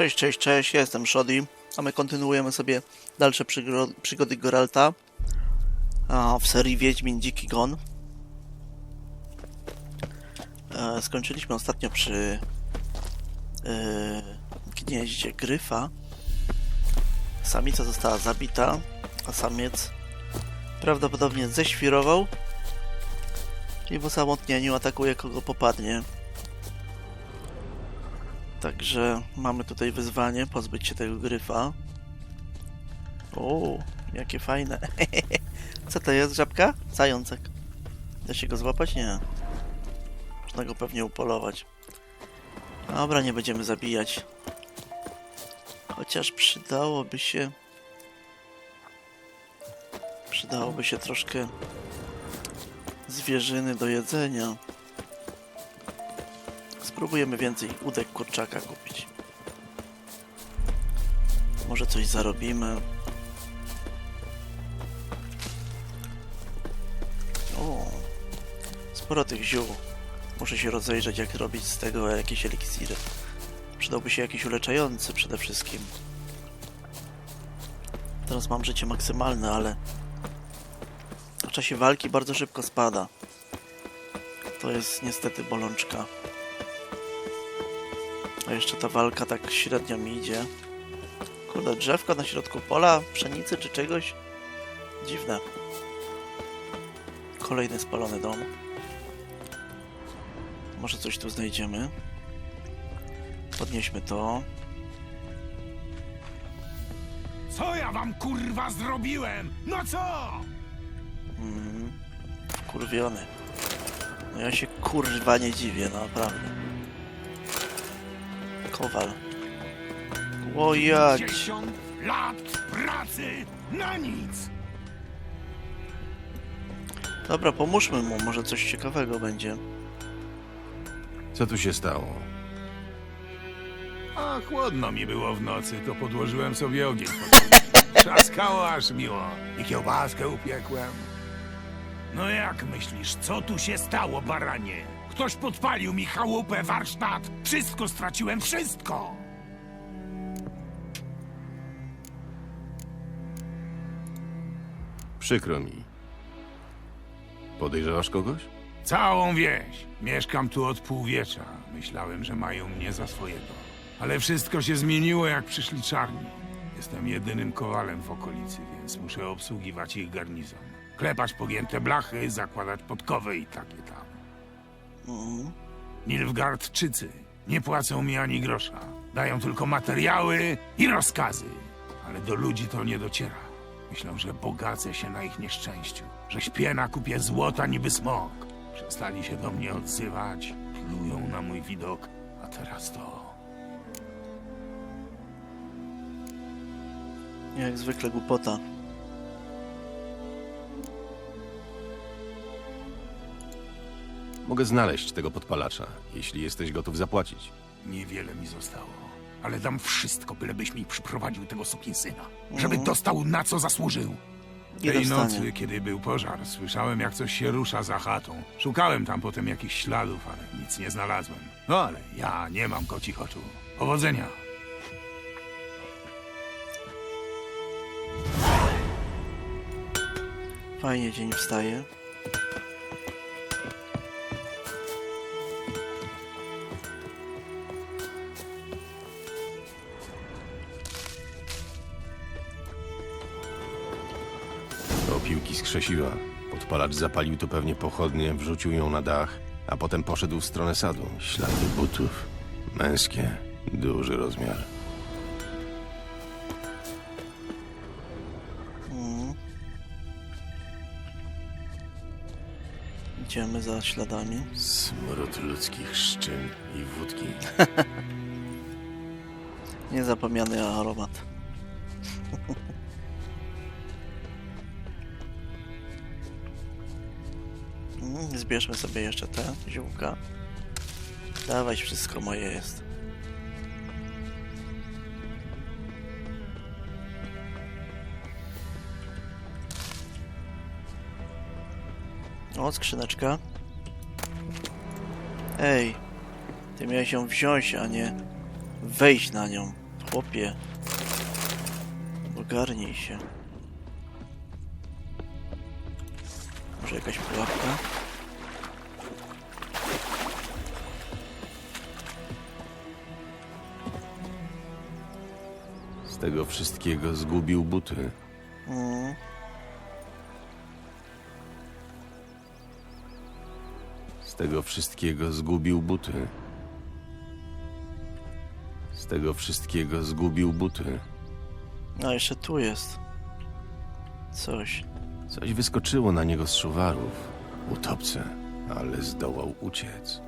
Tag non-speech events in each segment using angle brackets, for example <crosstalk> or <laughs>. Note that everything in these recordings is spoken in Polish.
Cześć, cześć, cześć, ja jestem Shodi, a my kontynuujemy sobie dalsze przygro- przygody Geralta w serii Wiedźmin Dziki Gon. E, skończyliśmy ostatnio przy e, gnieździe Gryfa. Samica została zabita, a samiec prawdopodobnie ześwirował i w osamotnieniu atakuje kogo popadnie. Także mamy tutaj wyzwanie, pozbyć się tego gryfa. O, jakie fajne. <laughs> Co to jest, żabka? Zającek. Da się go złapać? Nie. Można go pewnie upolować. Dobra, nie będziemy zabijać. Chociaż przydałoby się... Przydałoby się troszkę zwierzyny do jedzenia. Spróbujemy więcej udek kurczaka kupić. Może coś zarobimy. O, sporo tych ziół. Muszę się rozejrzeć, jak robić z tego jakieś eliksiry. Przydałby się jakiś uleczający przede wszystkim. Teraz mam życie maksymalne, ale w czasie walki bardzo szybko spada. To jest niestety bolączka. A jeszcze ta walka tak średnio mi idzie. Kurde, drzewko na środku pola, pszenicy czy czegoś? Dziwne. Kolejny spalony dom. Może coś tu znajdziemy. Podnieśmy to. Co ja wam kurwa zrobiłem? No co? Mm, wkurwiony. No ja się kurwa nie dziwię, no, naprawdę. Kowal. O jać. 50 lat pracy na nic! Dobra, pomóżmy mu, może coś ciekawego będzie. Co tu się stało? A chłodno mi było w nocy, to podłożyłem sobie ogień Trzaskało aż miło. I kiełbaskę upiekłem. No jak myślisz, co tu się stało, baranie? Ktoś podpalił mi chałupę, warsztat. Wszystko straciłem, wszystko! Przykro mi. Podejrzewasz kogoś? Całą wieś. Mieszkam tu od półwiecza. Myślałem, że mają mnie za swojego. Ale wszystko się zmieniło, jak przyszli czarni. Jestem jedynym kowalem w okolicy, więc muszę obsługiwać ich garnizon. Klepać pogięte blachy, zakładać podkowy i takie tam. Mhm. Nilfgaardczycy nie płacą mi ani grosza. Dają tylko materiały i rozkazy. Ale do ludzi to nie dociera. Myślą, że bogacę się na ich nieszczęściu. Że śpię na kupie złota niby smok. Przestali się do mnie odzywać. Plują na mój widok. A teraz to... Jak zwykle głupota. Mogę znaleźć tego podpalacza, jeśli jesteś gotów zapłacić. Niewiele mi zostało. Ale dam wszystko, bylebyś mi przyprowadził tego sukinsyna. Żeby dostał na co zasłużył. Nie Tej dostanie. nocy, kiedy był pożar, słyszałem jak coś się rusza za chatą. Szukałem tam potem jakichś śladów, ale nic nie znalazłem. No ale ja nie mam kocich oczu. Powodzenia. Fajnie dzień wstaje. Krzesiwa. Podpalacz zapalił tu pewnie pochodnie, wrzucił ją na dach, a potem poszedł w stronę sadu. Ślady butów. Męskie. Duży rozmiar. Mhm. Idziemy za śladami. Smród ludzkich szczyn i wódki. <laughs> Niezapomniany aromat. <laughs> Zbierzmy sobie jeszcze te ziółka. Dawaj, wszystko moje jest. O, skrzyneczka. Ej, ty miałeś ją wziąć, a nie wejść na nią. Chłopie. Ogarnij się. Może jakaś pułapka? Tego wszystkiego zgubił buty. Mm. Z tego wszystkiego zgubił buty. Z tego wszystkiego zgubił buty. A jeszcze tu jest. Coś. Coś wyskoczyło na niego z szuwarów. Utopce, ale zdołał uciec.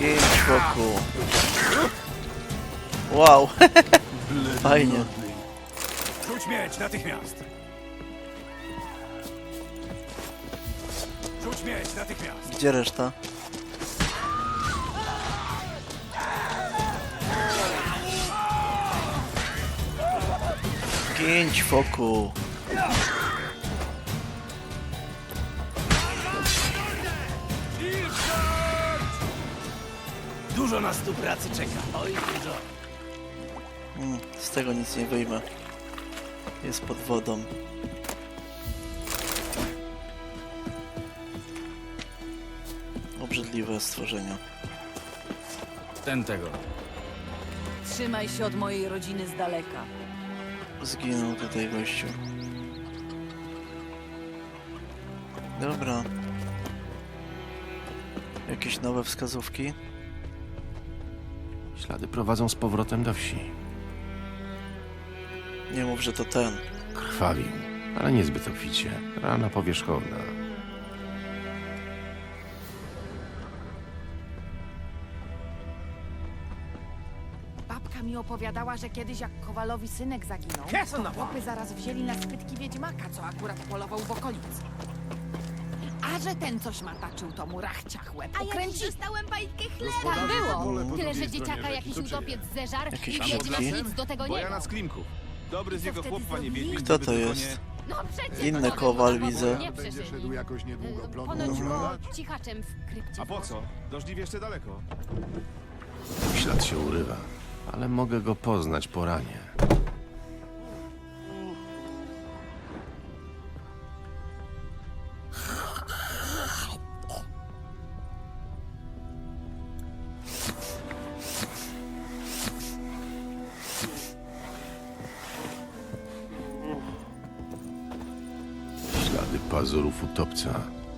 Pięć wokół. Wow. <laughs> Fajnie. Rzuć miecz natychmiast! Rzuć miecz natychmiast! Gdzie reszta? Pięć wokół. Dużo nas tu pracy czeka. Oj, dużo. Mm, z tego nic nie wyjmę. Jest pod wodą. Obrzydliwe stworzenia. Ten tego. Trzymaj się od mojej rodziny z daleka. Zginął tutaj gościu. Dobra. Jakieś nowe wskazówki? Ślady prowadzą z powrotem do wsi. Nie mów, że to ten. Krwawił, ale niezbyt obficie. Rana powierzchowna. Babka mi opowiadała, że kiedyś jak Kowalowi synek zaginął, to chłopy zaraz wzięli na spytki wiedźmaka, co akurat polował w okolicy. A że ten coś mataczył, to mu rachciach łeb A ja dziś ukręci. dostałem bajkę chleba. Tak było. Tyle, że dzieciaka jakiś utopiec zeżar Jakieś i wiedźma nic do tego nie Bojana miał. z Klimków. Dobry z chłop, panie? Wiedźmin. Kto to jest? No przecież Inny kowal widzę. Nie Będzie szedł jakoś niedługo plonu Ponoć go oglądać? cichaczem w krypcie. A po co? Dożliwie jeszcze daleko. Ślad się urywa, ale mogę go poznać po ranie.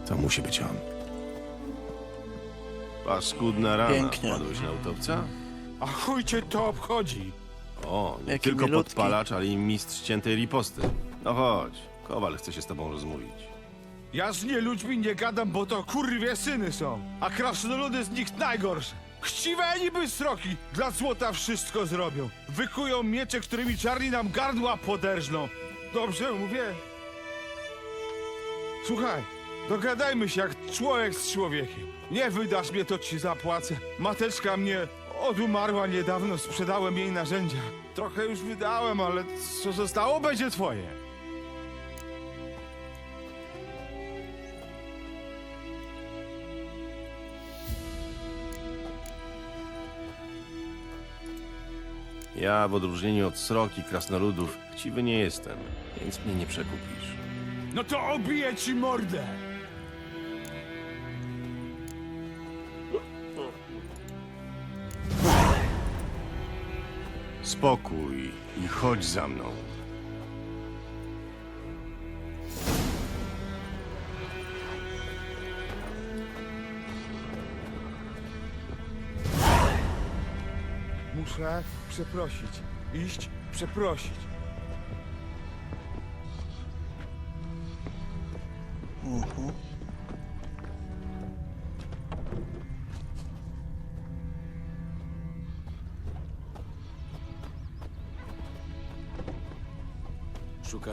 To musi być on. Paskudna rana. Pięknie. Padłeś na utopca? A chuj cię to obchodzi? O, nie Jaki tylko milutki. podpalacz, ale i mistrz ciętej riposty. No chodź, Kowal chce się z tobą rozmówić. Ja z nie ludźmi nie gadam, bo to kurwie syny są. A krasnoludy z nich najgorsze. Chciwe niby sroki, dla złota wszystko zrobią. Wykują miecze, którymi czarni nam gardła poderżną. Dobrze mówię? Słuchaj, dogadajmy się jak człowiek z człowiekiem. Nie wydasz mnie, to ci zapłacę. Mateczka mnie odumarła niedawno, sprzedałem jej narzędzia. Trochę już wydałem, ale co zostało, będzie twoje. Ja, w odróżnieniu od srok i krasnoludów, chciwy nie jestem, więc mnie nie przekupisz. No to obiję ci mordę! Spokój i chodź za mną. Muszę przeprosić. Iść, przeprosić.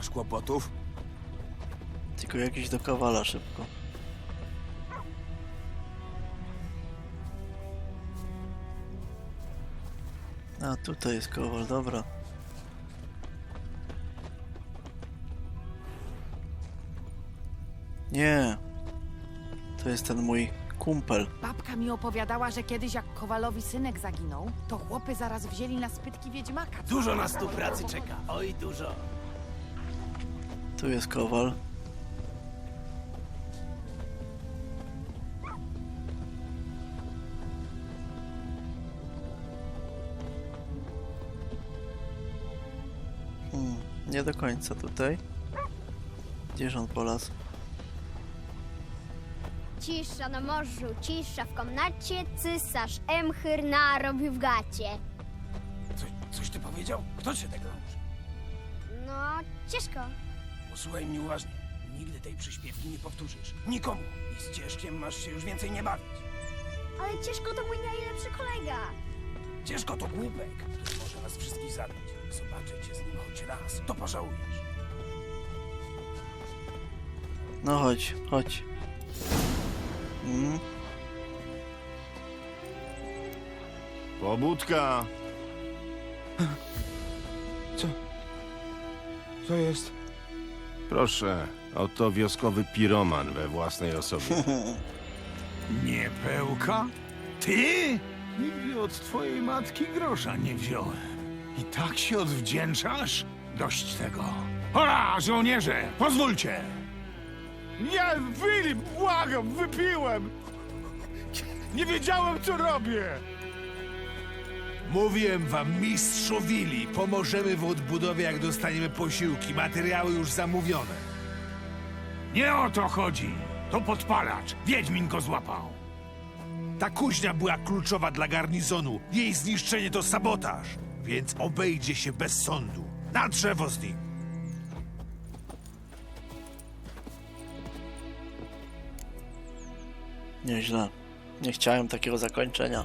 Szukasz kłopotów? Tylko jakiś do kowala szybko. A tutaj jest kowal, dobra. Nie. To jest ten mój kumpel. Babka mi opowiadała, że kiedyś jak Kowalowi synek zaginął, to chłopy zaraz wzięli na spytki wiedźmaka. Dużo nas tu pracy czeka. Oj, dużo. Tu jest kowal. Hmm, nie do końca tutaj. Gdzież on polas? Cisza na morzu, cisza w komnacie, cysarz Emchyr narobił w gacie. Co, coś ty powiedział? Kto cię tego nauczył? No, ciężko. Posłuchaj mnie uważnie. Nigdy tej przyśpiewki nie powtórzysz. Nikomu. I z Cieszkiem masz się już więcej nie bawić. Ale ciężko to mój najlepszy kolega. Cieszko to głupek, który może nas wszystkich zabić. Zobaczę cię z nim choć raz, to pożałujesz. No chodź, chodź. Mm, Pobudka! Co jest? Proszę, oto wioskowy piroman we własnej osobie. <laughs> Nie pełka? Ty? Nigdy od twojej matki grosza nie wziąłem. I tak się odwdzięczasz? Dość tego. Hola, żołnierze, pozwólcie! Nie, Filip, błagam, wypiłem! Nie wiedziałem, co robię! Mówiłem wam, mistrzu Willi, pomożemy w odbudowie, jak dostaniemy posiłki. Materiały już zamówione. Nie o to chodzi. To podpalacz. Wiedźmin go złapał. Ta kuźnia była kluczowa dla garnizonu. Jej zniszczenie to sabotaż, więc obejdzie się bez sądu. Na drzewo z nim. nieźle. Nie chciałem takiego zakończenia.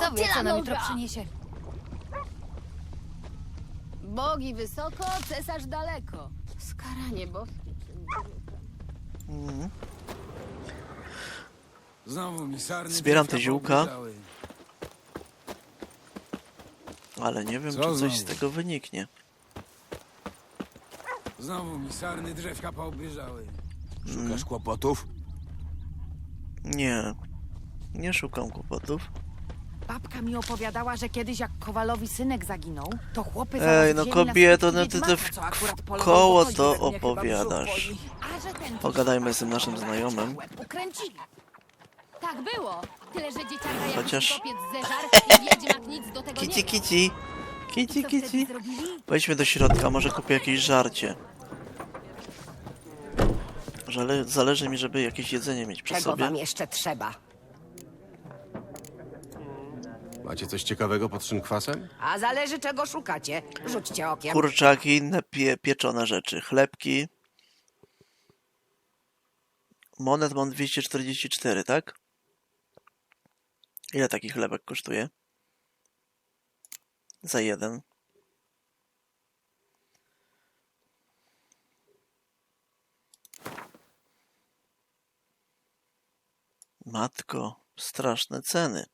To wie, co nam jutro przyniesie. Bogi wysoko, cesarz daleko. Skaranie boskie. Mm. Znowu mi sarny Zbieram te ziółka. Ale nie wiem, Co czy coś z znowu? tego wyniknie. Znowu mi sarny drzewka poobierzały. Szukasz kłopotów? Nie. Nie szukam kłopotów. Babka mi opowiadała, że kiedyś jak Kowalowi synek zaginął, to chłopy Ej, no kobieto, no ty to w koło to opowiadasz. Pogadajmy z tym naszym znajomym. Tak było. Tyle, że dzieciaka jakiś Chociaż- i <laughs> wiedźmak nic do tego Kici, nie miał. kici. Kici, Co wtedy kici. zrobili? Wejdźmy do środka, może kupię jakieś żarcie. Żale, zależy mi, żeby jakieś jedzenie mieć przy Czego sobie. wam jeszcze trzeba? Macie coś ciekawego pod szynkwasem? A zależy czego szukacie. Rzućcie okiem. Kurczaki, inne pie, pieczone rzeczy. Chlebki. Monet mam 244, tak? Ile taki chlebek kosztuje? Za jeden. Matko, straszne ceny.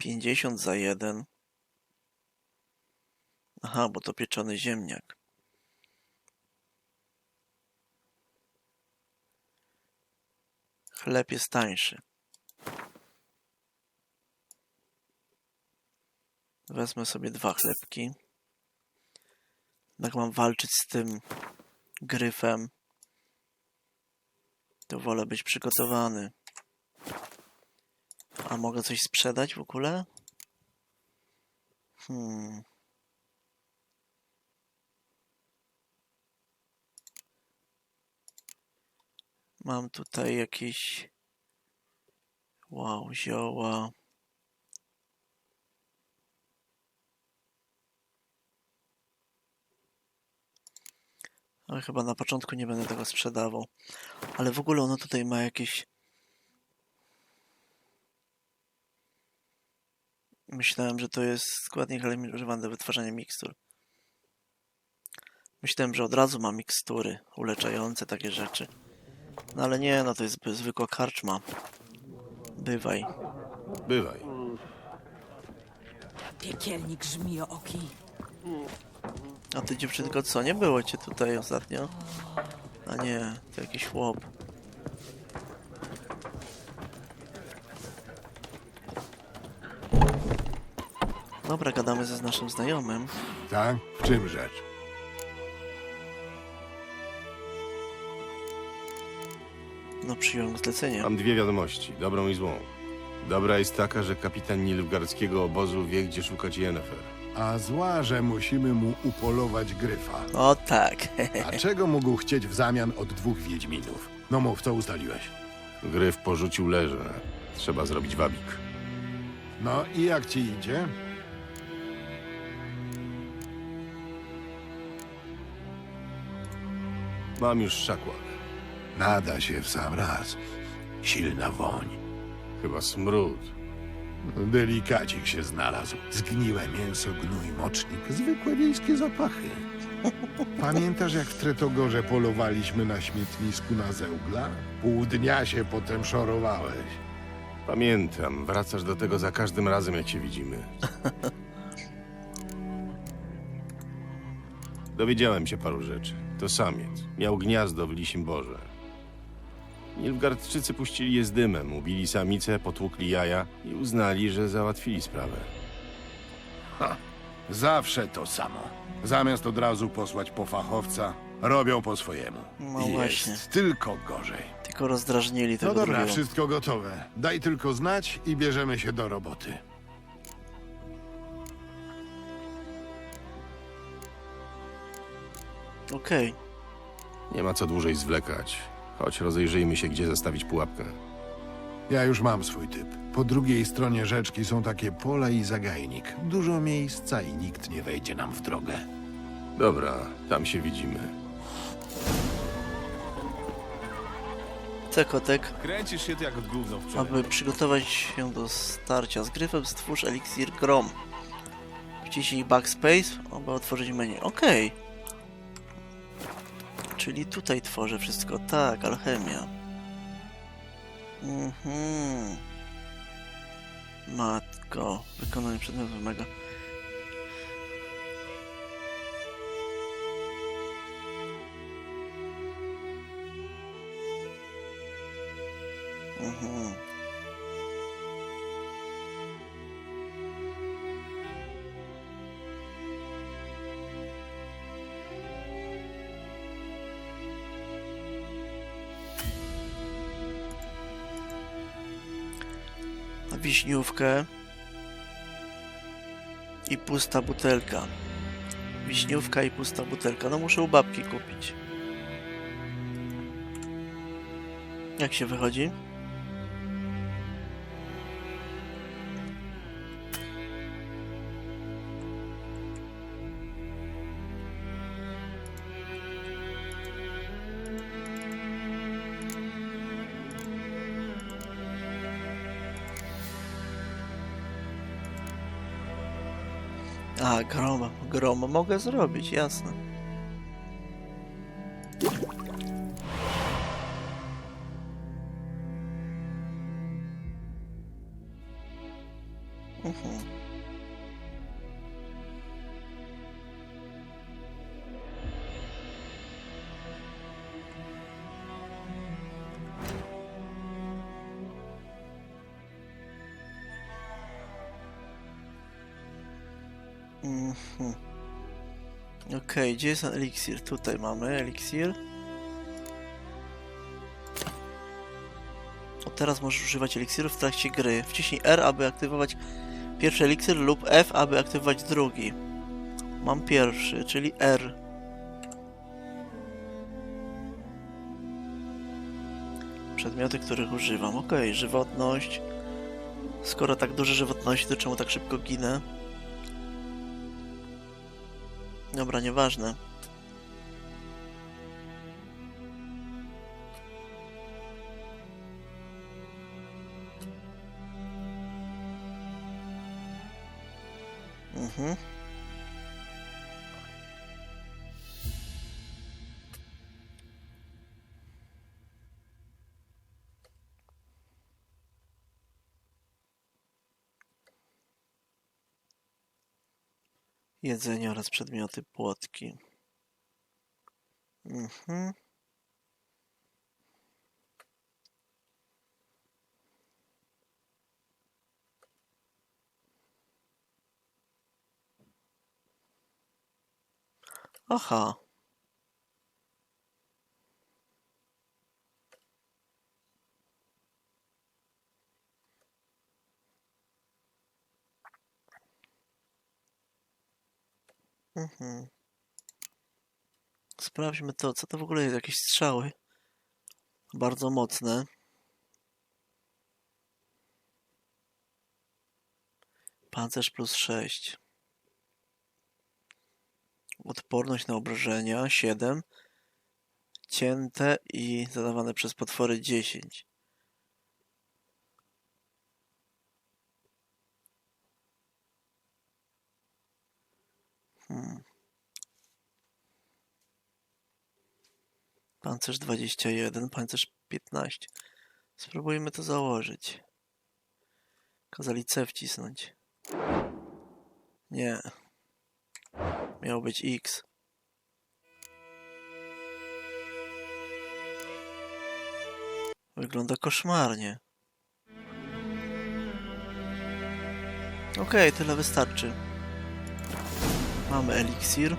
50 za jeden. Aha, bo to pieczony ziemniak. Chleb jest tańszy. Wezmę sobie dwa chlebki. Jak mam walczyć z tym gryfem, to wolę być przygotowany. A mogę coś sprzedać w ogóle? Hmm. Mam tutaj jakieś. Wow, zioła. Ale chyba na początku nie będę tego sprzedawał. Ale w ogóle ono tutaj ma jakieś. Myślałem, że to jest składnik ale używany do wytwarzania mikstur. Myślałem, że od razu ma mikstury uleczające takie rzeczy. No ale nie, no to jest zwy- zwykła karczma. Bywaj. Bywaj. Piekielnik żmijooki. A ty dziewczynko co, nie było cię tutaj ostatnio? A nie, to jakiś chłop. Dobra, gadamy ze z naszym znajomym. Tak? W czym rzecz? No przyjąłem zlecenie. Mam dwie wiadomości, dobrą i złą. Dobra jest taka, że kapitan Nilfgaardzkiego obozu wie, gdzie szukać Yennefer. A zła, że musimy mu upolować gryfa. O tak. A <laughs> czego mógł chcieć w zamian od dwóch wiedźminów? No mów, co ustaliłeś? Gryf porzucił leże. Trzeba zrobić wabik. No i jak ci idzie? Mam już szakłak. Nada się w sam raz. Silna woń. Chyba smród. Delikacik się znalazł. Zgniłe mięso, gnój, mocznik. Zwykłe wiejskie zapachy. <laughs> Pamiętasz, jak w Tretogorze polowaliśmy na śmietnisku na zeugla? Pół dnia się potem szorowałeś. Pamiętam, wracasz do tego za każdym razem, jak się widzimy. <laughs> Dowiedziałem się paru rzeczy. To samiec. Miał gniazdo w Lisim Borze. Nilfgaardczycy puścili je z dymem, ubili samicę, potłukli jaja i uznali, że załatwili sprawę. Zawsze to samo. Zamiast od razu posłać po fachowca, robią po swojemu. No I właśnie. Jest tylko gorzej. Tylko rozdrażnili tego No dobra, drugiego. wszystko gotowe. Daj tylko znać i bierzemy się do roboty. Okej. Nie ma co dłużej zwlekać. Chodź, rozejrzyjmy się, gdzie zastawić pułapkę. Ja już mam swój typ. Po drugiej stronie rzeczki są takie pola i zagajnik. Dużo miejsca i nikt nie wejdzie nam w drogę. Dobra, tam się widzimy. Cekotek. Kręcisz się jak gówno w Aby przygotować się do starcia z gryfem, stwórz eliksir Grom. Wciśnij backspace, aby otworzyć menu. Okej. Czyli tutaj tworzę wszystko. Tak, alchemia. Mhm. Matko. Wykonanie przedmiotu wymaga. Mhm. Wiśniówkę i pusta butelka. Wiśniówka i pusta butelka. No muszę u babki kupić. Jak się wychodzi? A, groma. Groma mogę zrobić, jasne. Mhm. Okej, gdzie jest eliksir? Tutaj mamy eliksir. Od teraz możesz używać eliksirów w trakcie gry. Wciśnij R, aby aktywować pierwszy eliksir lub F, aby aktywować drugi. Mam pierwszy, czyli R. Przedmioty, których używam. Okej, żywotność. Skoro tak dużo żywotności, to czemu tak szybko ginę? Dobra, nieważne. Mhm. Jedzenie oraz przedmioty płotki. Mhm. Aha. Mhm. Sprawdźmy to, co to w ogóle jest, jakieś strzały. Bardzo mocne. Pancerz plus 6. Odporność na obrażenia 7. Cięte i zadawane przez potwory 10. Pancerz 21, pancerz 15. Spróbujmy to założyć. Kazali C wcisnąć. Nie. Miał być X. Wygląda koszmarnie. Okej, tyle wystarczy. Mamy eliksir.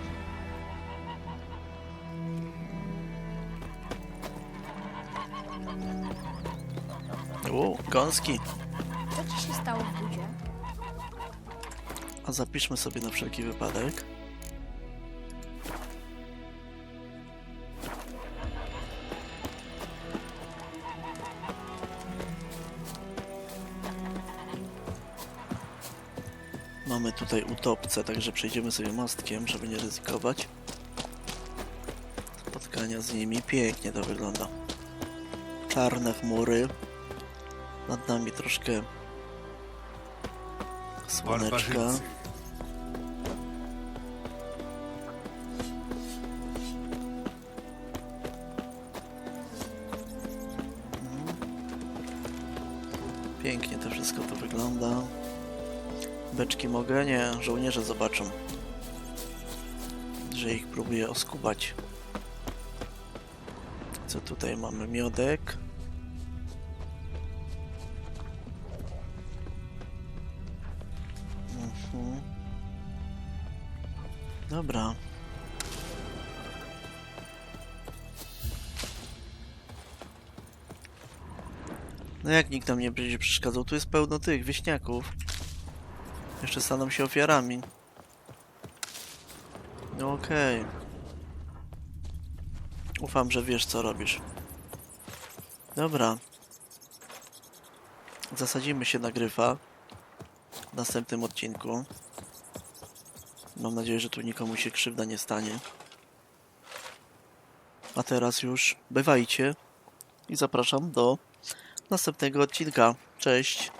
O, gąski. Co ci się stało w budzie? A zapiszmy sobie na wszelki wypadek. Mamy tutaj utopce, także przejdziemy sobie mostkiem, żeby nie ryzykować. Spotkania z nimi. Pięknie to wygląda. Czarne chmury. Nad nami troszkę słoneczka. Pięknie to wszystko to wygląda. Beczki mogę? Nie, żołnierze zobaczą. Że ich próbuję oskubać. Co tutaj mamy? Miodek. Dobra. No jak nikt nam nie będzie przeszkadzał? Tu jest pełno tych wieśniaków. Jeszcze staną się ofiarami. No okej. Ufam, że wiesz co robisz. Dobra. Zasadzimy się na gryfa w następnym odcinku. Mam nadzieję, że tu nikomu się krzywda nie stanie. A teraz już bywajcie i zapraszam do następnego odcinka. Cześć!